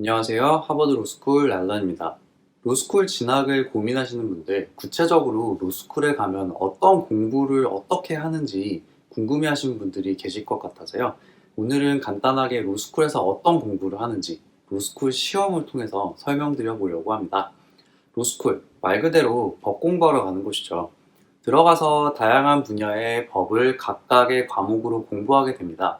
안녕하세요. 하버드 로스쿨 랄런입니다. 로스쿨 진학을 고민하시는 분들, 구체적으로 로스쿨에 가면 어떤 공부를 어떻게 하는지 궁금해 하시는 분들이 계실 것 같아서요. 오늘은 간단하게 로스쿨에서 어떤 공부를 하는지 로스쿨 시험을 통해서 설명드려 보려고 합니다. 로스쿨, 말 그대로 법 공부하러 가는 곳이죠. 들어가서 다양한 분야의 법을 각각의 과목으로 공부하게 됩니다.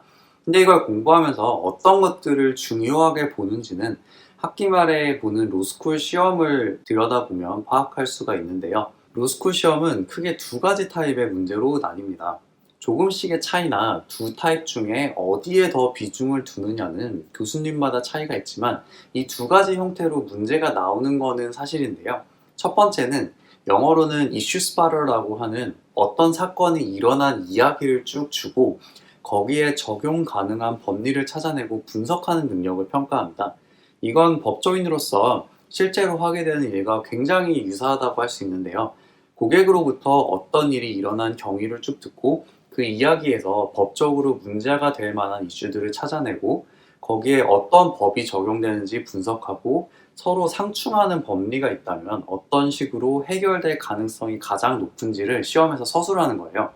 근데 이걸 공부하면서 어떤 것들을 중요하게 보는지는 학기 말에 보는 로스쿨 시험을 들여다보면 파악할 수가 있는데요. 로스쿨 시험은 크게 두 가지 타입의 문제로 나뉩니다. 조금씩의 차이나 두 타입 중에 어디에 더 비중을 두느냐는 교수님마다 차이가 있지만 이 두 가지 형태로 문제가 나오는 거는 사실인데요. 첫 번째는 영어로는 이슈 스파러라고 하는 어떤 사건이 일어난 이야기를 쭉 주고 거기에 적용 가능한 법리를 찾아내고 분석하는 능력을 평가합니다. 이건 법조인으로서 실제로 하게 되는 일과 굉장히 유사하다고 할 수 있는데요. 고객으로부터 어떤 일이 일어난 경위를 쭉 듣고 그 이야기에서 법적으로 문제가 될 만한 이슈들을 찾아내고 거기에 어떤 법이 적용되는지 분석하고 서로 상충하는 법리가 있다면 어떤 식으로 해결될 가능성이 가장 높은지를 시험에서 서술하는 거예요.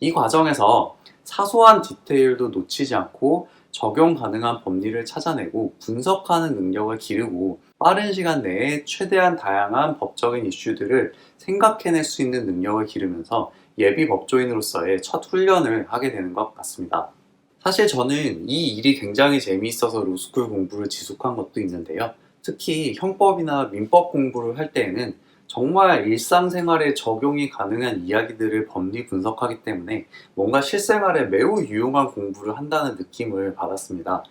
이 과정에서 사소한 디테일도 놓치지 않고 적용 가능한 법리를 찾아내고 분석하는 능력을 기르고 빠른 시간 내에 최대한 다양한 법적인 이슈들을 생각해낼 수 있는 능력을 기르면서 예비 법조인으로서의 첫 훈련을 하게 되는 것 같습니다. 사실 저는 이 일이 굉장히 재미있어서 로스쿨 공부를 지속한 것도 있는데요. 특히 형법이나 민법 공부를 할 때에는 정말 일상생활에 적용이 가능한 이야기들을 법리 분석하기 때문에 뭔가 실생활에 매우 유용한 공부를 한다는 느낌을 받았습니다.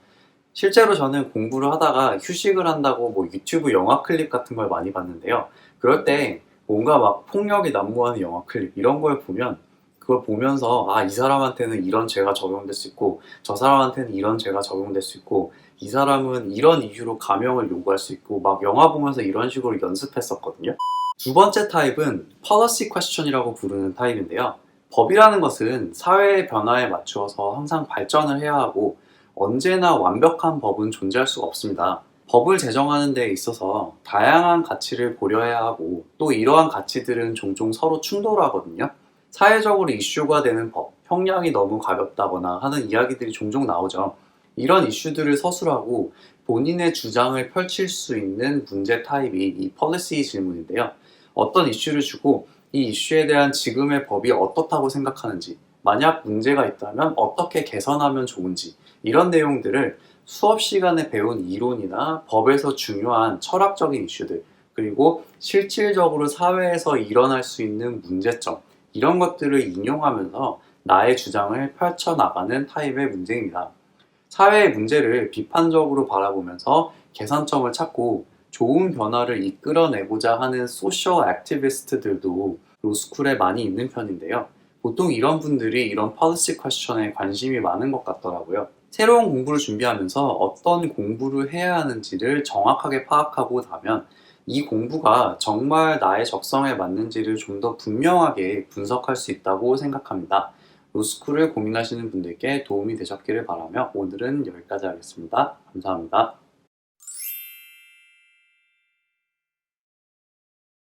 실제로 저는 공부를 하다가 휴식을 한다고 뭐 유튜브 영화 클립 같은 걸 많이 봤는데요. 그럴 때 뭔가 막 폭력이 난무하는 영화 클립 이런 걸 보면 그걸 보면서 아, 이 사람한테는 이런 죄가 적용될 수 있고 저 사람한테는 이런 죄가 적용될 수 있고 이 사람은 이런 이유로 감형을 요구할 수 있고 막 영화 보면서 이런 식으로 연습했었거든요. 두 번째 타입은 policy question이라고 부르는 타입인데요. 법이라는 것은 사회의 변화에 맞추어서 항상 발전을 해야 하고 언제나 완벽한 법은 존재할 수가 없습니다. 법을 제정하는 데 있어서 다양한 가치를 고려해야 하고 또 이러한 가치들은 종종 서로 충돌하거든요. 사회적으로 이슈가 되는 법, 형량이 너무 가볍다거나 하는 이야기들이 종종 나오죠. 이런 이슈들을 서술하고 본인의 주장을 펼칠 수 있는 문제 타입이 이 policy 질문인데요. 어떤 이슈를 주고 이 이슈에 대한 지금의 법이 어떻다고 생각하는지, 만약 문제가 있다면 어떻게 개선하면 좋은지, 이런 내용들을 수업 시간에 배운 이론이나 법에서 중요한 철학적인 이슈들, 그리고 실질적으로 사회에서 일어날 수 있는 문제점, 이런 것들을 인용하면서 나의 주장을 펼쳐나가는 타입의 문제입니다. 사회의 문제를 비판적으로 바라보면서 개선점을 찾고 좋은 변화를 이끌어내고자 하는 소셜 액티비스트들도 로스쿨에 많이 있는 편인데요. 보통 이런 분들이 이런 policy question에 관심이 많은 것 같더라고요. 새로운 공부를 준비하면서 어떤 공부를 해야 하는지를 정확하게 파악하고 나면 이 공부가 정말 나의 적성에 맞는지를 좀 더 분명하게 분석할 수 있다고 생각합니다. 로스쿨을 고민하시는 분들께 도움이 되셨기를 바라며 오늘은 여기까지 하겠습니다. 감사합니다.